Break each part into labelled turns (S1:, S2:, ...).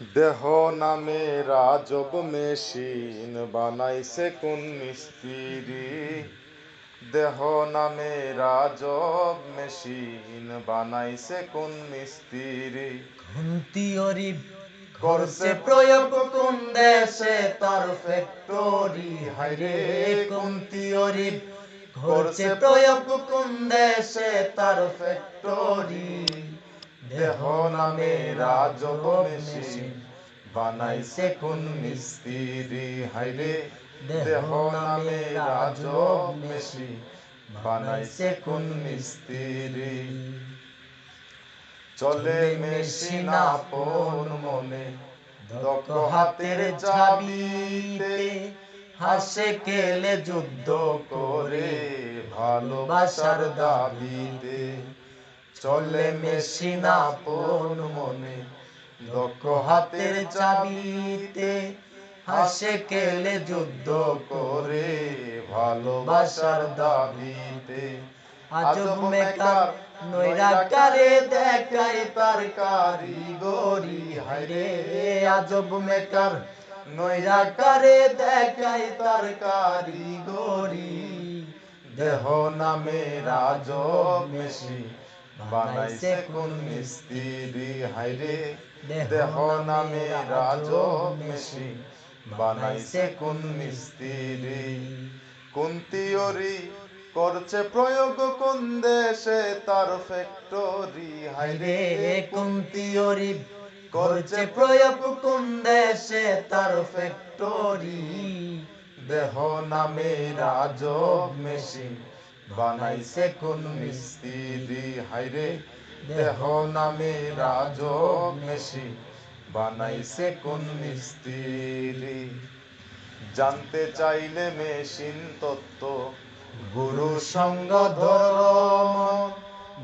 S1: দেহ নামে রাজব মেশিন বানাইছে কোন মিস্ত্রি। দেহ নামে রাজব মেশিন বানাইছে কোন মিস্ত্রি।
S2: থিওরি করছে প্রয়োগ কোন দেশে তার ফ্যাক্টরি হাইরে কোন থিওরি করছে প্রয়োগ কোন দেশে তার ফ্যাক্টরি
S1: দেহ নামে রাজব মেশিন বানাইছে কোন মিস্ত্রি? হাইরে দেহ নামে রাজব মেশিন বানাইছে কোন মিস্ত্রি? চলে মেশিন আপন মনে, দক্ষ হাতের চাবিতে
S2: হাসে কেলে যুদ্ধ
S1: করে, ভালোবাসার দাবিতে। চলে মেশিন আপন মনে দক্ষ হাতের চাবিতে হাসে কেলে যুদ্ধ করে, ভালোবাসার দাবিতে।
S2: আজব মেকার নৈরাকারে দেখায় তার কারিগরি, হায়রে, আজব মেকার নৈরাকারে দেখায় তার কারিগরি।
S1: দেহ নামে রাজব মেশি বানাইছে কোন মিস্ত্রি হাইরে দেহ নামে রাজব মেশি বানাইছে কোন মিস্ত্রি কোন তিওরি করছে প্রয়োগ কোন দেশে তার ফ্যাক্টরি হাইরে
S2: কোন থিওরি করছে প্রয়োগ কোন দেশে তার ফ্যাক্টরি
S1: দেহ নামে রাজব মেশিন। বানাইছে কোন মিস্ত্রি হাইরে দেহ নামে রাজ মেশিন বানাইছে কোন মিস্ত্রি জানতে চাইলে মেশিন তত্ত্ব, গুরু সঙ্গ ধর্ম,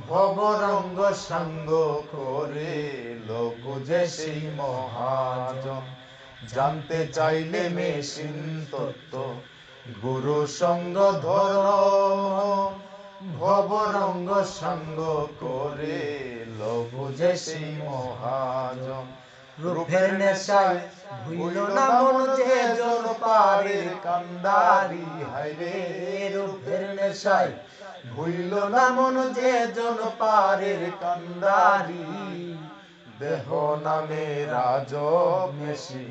S1: ভবরঙ্গ সঙ্গ করে লোক যে সেই মহাজন। জানতে চাইলে মেশিন তত্ত্ব গুরু সঙ্গ ধর্ম ভবরঙ্গ সঙ্গ করে যে সেই মহাজন।
S2: রূপের নেশায় ভুইল না মন যে জন পারে, কান্দারি হায়রে রূপের নেশায় ভুইল না মন যে জন পারের কান্দারি।
S1: দেহ নামে রাজব মেশি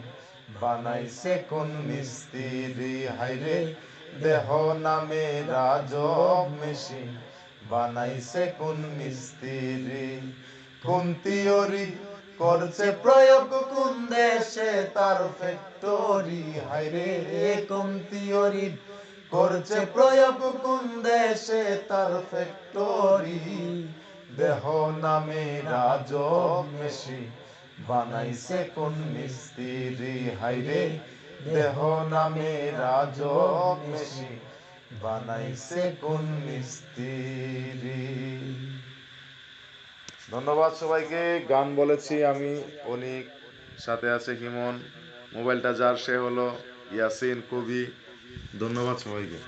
S1: বানাইছে কোন মিস্ত্রি? হাইরে দেহ নামে রাজব মেশি বানাইছে কোন মিস্ত্রি? কোন তিওরি করছে প্রয়োগ কোন দেশে? তার ফ্যাক্টরি হাইরে
S2: কোন থিওরি
S1: করছে প্রয়োগ কোন দেশে? তার ফ্যাক্টরি দেহ নামে রাজব মেশি বানাইছে কোন মিস্ত্রি হাইরে দেহ নামে মেশি বানাইছে কোন মিস্ত্রি ধন্যবাদ সবাইকে, গান বলেছি আমি অনিক সাথে আছে হিমন, মোবাইলটা যার, সে হলো ইয়াসিন, কবি। ধন্যবাদ সবাইকে।